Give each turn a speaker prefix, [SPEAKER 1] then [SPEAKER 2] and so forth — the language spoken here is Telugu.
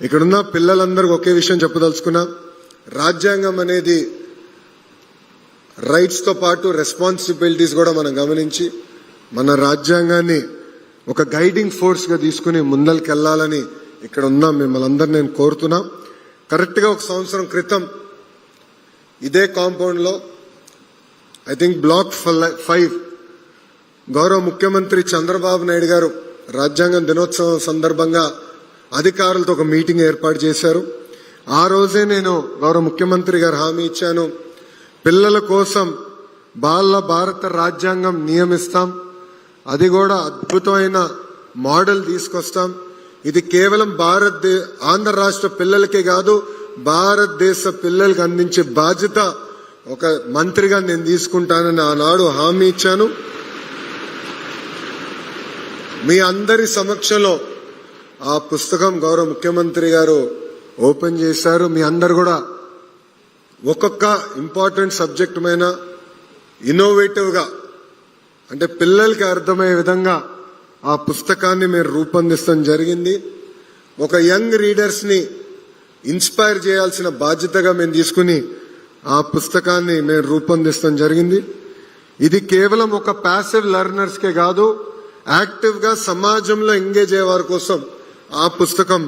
[SPEAKER 1] ఇక్కడున్న పిల్లలందరికీ ఒకే విషయం చెప్పదలుచుకున్నా రాజ్యాంగం అనేది రైట్స్తో పాటు రెస్పాన్సిబిలిటీస్ కూడా మనం గమనించి మన రాజ్యాంగాన్ని ఒక గైడింగ్ ఫోర్స్గా తీసుకుని ముందరికెళ్ళాలని ఇక్కడ ఉన్న మిమ్మల్ని అందరు నేను కోరుతున్నా. కరెక్ట్గా ఒక సంవత్సరం క్రితం ఇదే కాంపౌండ్లో ఐ థింక్ బ్లాక్ ఫైవ్ గౌరవ ముఖ్యమంత్రి చంద్రబాబు నాయుడు గారు రాజ్యాంగం దినోత్సవం సందర్భంగా అధికారులతో ఒక మీటింగ్ ఏర్పాటు చేశారు. ఆ రోజే నేను గౌరవ ముఖ్యమంత్రి గారు హామీ ఇచ్చాను. పిల్లల కోసం బాల భారత రాజ్యాంగం నియమిస్తాం. అది కూడా అద్భుతమైన మోడల్ తీసుకొస్తాం. ఇది కేవలం భారత్ ఆంధ్ర రాష్ట్ర పిల్లలకే కాదు భారతదేశ పిల్లలకు అందించే బాధ్యత ఒక మంత్రిగా నేను తీసుకుంటానని ఆనాడు హామీ ఇచ్చాను. మీ అందరి సమక్షంలో ఆ పుస్తకం గౌరవ ముఖ్యమంత్రి గారు ఓపెన్ చేశారు. మీ అందరు కూడా ఒక్కొక్క ఇంపార్టెంట్ సబ్జెక్ట్ పైన ఇన్నోవేటివ్గా అంటే పిల్లలకి అర్థమయ్యే విధంగా ఆ పుస్తకాన్ని మీరు రూపొందిస్తాం జరిగింది. ఒక యంగ్ రీడర్స్ని ఇన్స్పైర్ చేయాల్సిన బాధ్యతగా మేము తీసుకుని ఆ పుస్తకాన్ని మేము రూపొందిస్తాం జరిగింది. ఇది కేవలం ఒక ప్యాసివ్ లెర్నర్స్కే కాదు యాక్టివ్గా సమాజంలో ఎంగేజ్ అయ్యే వారి కోసం ఆ పుస్తకం